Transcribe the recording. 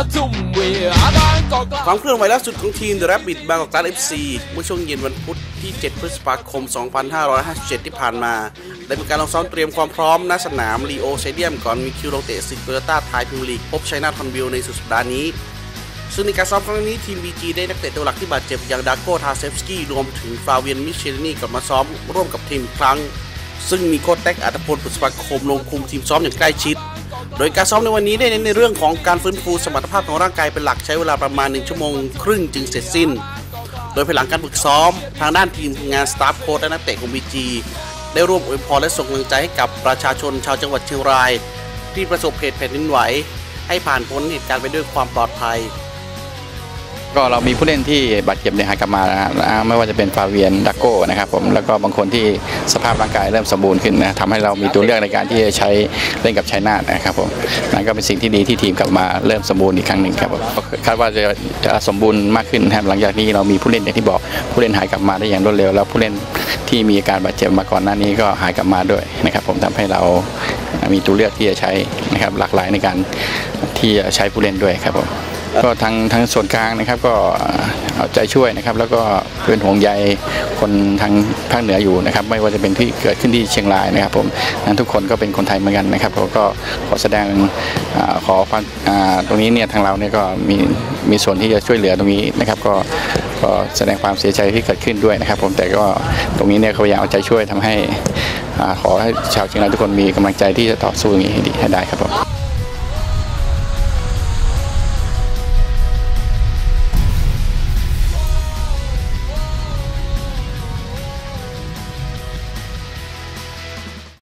กองกลางความเคลื่อนไหวล่าสุดของทีม The Rabbit บางกอกกลาส FC เมื่อช่วงเย็นวันพุธที่ 7 พฤษภาคม 2557 ที่ผ่านมา ได้มีการลงซ้อมเตรียมความพร้อมณสนามลีโอเตเดียมก่อนมีคิวลงเตะศึกโตโยต้าไทยพิมลีกพบชัยนาททอนบิลในสุดสัปดาห์นี้ ซึ่งในการซ้อมครั้งนี้ทีม BG ได้นักเตะตัวหลักที่บาดเจ็บอย่างดาโก้ทาเซฟสกี้รวมถึงฟาเวียนมิเชลินีกลับมาซ้อมร่วมกับทีมอีกครั้ง ซึ่งมีโค้ชแท็กอัตพลปุษปาคมลงคุมทีมซ้อมอย่างใกล้ชิด โดยการซ้อมในวันนี้ได้เน้นในเรื่องของการฟื้นฟูสมรรถภาพของร่างกายเป็นหลักใช้เวลาประมาณ 1 ชั่วโมงครึ่งจึงเสร็จสิ้น โดยภายหลังการฝึกซ้อม ทางด้านทีมงานสตาฟโค้ชและนักเตะของบีจีได้ร่วมอวยพรและส่งกำลังใจให้กับประชาชนชาวจังหวัดเชียงราย ที่ประสบเหตุแผ่นดินไหว ให้ผ่านพ้นเหตุการณ์ไปด้วยความปลอดภัย ก็เรามีผู้เล่นที่บาดเจ็บเนี่ยหายกลับมานะฮะอ่าไม่ว่าจะเป็นฟาเวียนดักโก้นะครับผมแล้วก็บางคนที่สภาพร่างกายเริ่มสมบูรณ์ขึ้นนะทำให้เรามีตัวเลือกในการที่จะใช้เล่นกับชัยนาทนะครับผมนั่นก็เป็นสิ่งที่ดีที่ทีมกลับมาเริ่มสมบูรณ์อีกครั้งหนึ่งครับผมคาดว่าจะจะสมบูรณ์มากขึ้นนะครับหลังจากที่เรามีผู้เล่นอย่างที่บอกผู้เล่นหายกลับมาได้อย่างรวดเร็ว แล้วผู้เล่นที่มีอาการบาดเจ็บมาก่อนหน้านี้ก็หายกลับมาด้วยนะครับ ผมทำให้เรามีตัวเลือกที่จะใช้นะครับหลากหลายในการที่จะใช้ผู้เล่นด้วยครับผม ก็ทางทางส่วนกลางนะครับก็เอาใจช่วยนะครับ แล้วก็เป็นห่วงใยคนทางภาคเหนืออยู่นะครับ ไม่ว่าจะเป็นที่เกิดขึ้นที่เชียงรายนะครับ ผมนั้นทุกคนก็เป็นคนไทยเหมือนกันนะครับเราก็ขอแสดงอขอความตรงนี้เนี่ยทางเราเนี่ยก็มีมีส่วนที่จะช่วยเหลือตรงนี้นะครับ ก็ก็แสดงความเสียใจที่เกิดขึ้นด้วยนะครับ ผมแต่ก็ตรงนี้เนี่ยเขาพยายามเอาใจช่วยทำให้ขอให้ชาวเชียงรายทุกคนมีกำลังใจที่จะต่อสู้อย่างนี้ให้ดีให้ได้ครับผม